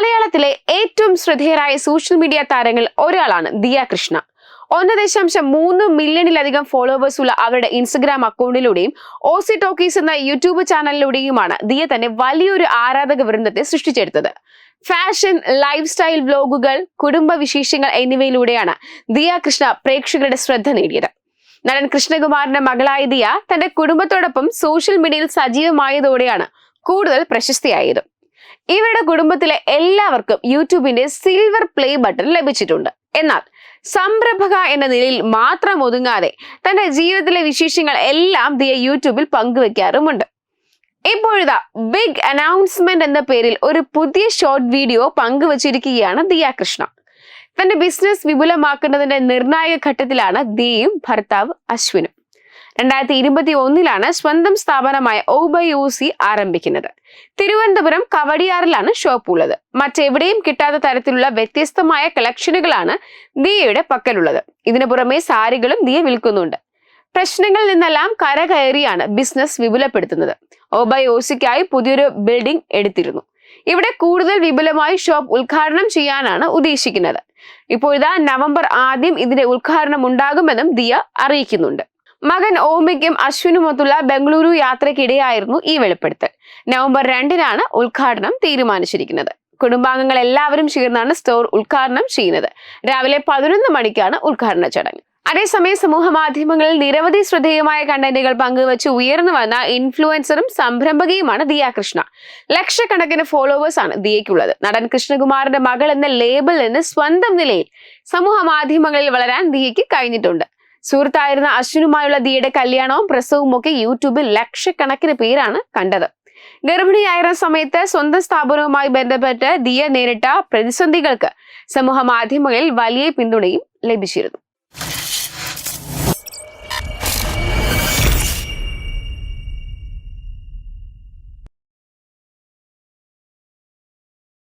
മലയാളത്തിലെ ഏറ്റവും ശ്രദ്ധേയരായ social media താരങ്ങളിൽ ഒരാളാണ് ദിയ കൃഷ്ണ. ഒന്ന് ദശാംശം മൂന്ന് മില്യണിലധികം ഫോളോവേഴ്സ് ഉള്ള അവരുടെ ഇൻസ്റ്റഗ്രാം അക്കൗണ്ടിലൂടെയും ഓസി ടോക്കീസ് എന്ന യൂട്യൂബ് ചാനലിലൂടെയുമാണ് ദിയ തന്നെ വലിയൊരു ആരാധക വൃന്ദത്തെ സൃഷ്ടിച്ചെടുത്തത്. ഫാഷൻ ലൈഫ് സ്റ്റൈൽ വ്ലോഗുകൾ കുടുംബ വിശേഷങ്ങൾ എന്നിവയിലൂടെയാണ് ദിയ കൃഷ്ണ പ്രേക്ഷകരുടെ ശ്രദ്ധ നേടിയത്. നടൻ കൃഷ്ണകുമാറിന്റെ മകളായ ദിയ തന്റെ കുടുംബത്തോടൊപ്പം സോഷ്യൽ മീഡിയയിൽ സജീവമായതോടെയാണ് കൂടുതൽ പ്രശസ്തിയായത്. ഇവരുടെ കുടുംബത്തിലെ എല്ലാവർക്കും യൂട്യൂബിന്റെ സിൽവർ പ്ലേ ബട്ടൺ ലഭിച്ചിട്ടുണ്ട്. എന്നാൽ സംരംഭക എന്ന നിലയിൽ മാത്രം ഒതുങ്ങാതെ തന്റെ ജീവിതത്തിലെ വിശേഷങ്ങൾ എല്ലാം ദിയ യൂട്യൂബിൽ പങ്കുവെക്കാറുമുണ്ട്. ഇപ്പോഴിതാ ബിഗ് അനൗൺസ്മെന്റ് എന്ന പേരിൽ ഒരു പുതിയ ഷോർട്ട് വീഡിയോ പങ്കുവച്ചിരിക്കുകയാണ് ദിയ കൃഷ്ണ. തന്റെ ബിസിനസ് വിപുലമാക്കുന്നതിന്റെ നിർണായക ഘട്ടത്തിലാണ് ദിയയും ഭർത്താവ് അശ്വിനും. രണ്ടായിരത്തി ഇരുപത്തി ഒന്നിലാണ് സ്വന്തം സ്ഥാപനമായ ഓബയൂസി ആരംഭിക്കുന്നത്. തിരുവനന്തപുരം കവടിയാറിലാണ് ഷോപ്പ് ഉള്ളത്. മറ്റെവിടെയും കിട്ടാത്ത തരത്തിലുള്ള വ്യത്യസ്തമായ കളക്ഷനുകളാണ് ദിയയുടെ പക്കലുള്ളത്. ഇതിനു പുറമെ സാരികളും ദിയ വിൽക്കുന്നുണ്ട്. പ്രശ്നങ്ങളിൽ നിന്നെല്ലാം കരകയറിയാണ് ബിസിനസ് വിപുലപ്പെടുത്തുന്നത്. ഓബയോസിക്കായി പുതിയൊരു ബിൽഡിംഗ് എടുത്തിരുന്നു. ഇവിടെ കൂടുതൽ വിപുലമായി ഷോപ്പ് ഉദ്ഘാടനം ചെയ്യാനാണ് ഉദ്ദേശിക്കുന്നത്. ഇപ്പോഴിതാ നവംബർ ആദ്യം ഇതിന്റെ ഉദ്ഘാടനം ഉണ്ടാകുമെന്നും ദിയ അറിയിക്കുന്നുണ്ട്. മകൻ ഓമിക്കും അശ്വിനുമൊത്തുള്ള ബംഗളൂരു യാത്രയ്ക്കിടെയായിരുന്നു ഈ വെളിപ്പെടുത്തൽ. നവംബർ രണ്ടിനാണ് ഉദ്ഘാടനം തീരുമാനിച്ചിരിക്കുന്നത്. കുടുംബാംഗങ്ങൾ എല്ലാവരും ചേർന്നാണ് സ്റ്റോർ ഉദ്ഘാടനം ചെയ്യുന്നത്. രാവിലെ പതിനൊന്ന് മണിക്കാണ് ഉദ്ഘാടന ചടങ്ങ്. അതേസമയം സമൂഹ മാധ്യമങ്ങളിൽ നിരവധി ശ്രദ്ധേയമായ കണ്ടന്റുകൾ പങ്കുവച്ച് ഉയർന്നു വന്ന ഇൻഫ്ലുവൻസറും സംരംഭകയുമാണ് ദിയ കൃഷ്ണ. ലക്ഷക്കണക്കിന് ഫോളോവേഴ്സ് ആണ് ദിയയ്ക്കുള്ളത്. നടൻ കൃഷ്ണകുമാറിന്റെ മകൾ എന്ന ലേബിളിൽ നിന്ന് സ്വന്തം നിലയിൽ സമൂഹ മാധ്യമങ്ങളിൽ വളരാൻ ദിയയ്ക്ക് കഴിഞ്ഞിട്ടുണ്ട്. സുഹൃത്തായിരുന്ന അശ്വിനുമായുള്ള ദിയുടെ കല്യാണവും പ്രസവവും ഒക്കെ യൂട്യൂബിൽ ലക്ഷക്കണക്കിന് പേരാണ് കണ്ടത്. ഗർഭിണിയായിരുന്ന സമയത്ത് സ്വന്തം സ്ഥാപനവുമായി ബന്ധപ്പെട്ട് ദിയ നേരിട്ട പ്രതിസന്ധികൾക്ക് സമൂഹ മാധ്യമങ്ങളിൽ വലിയ പിന്തുണയും ലഭിച്ചിരുന്നു.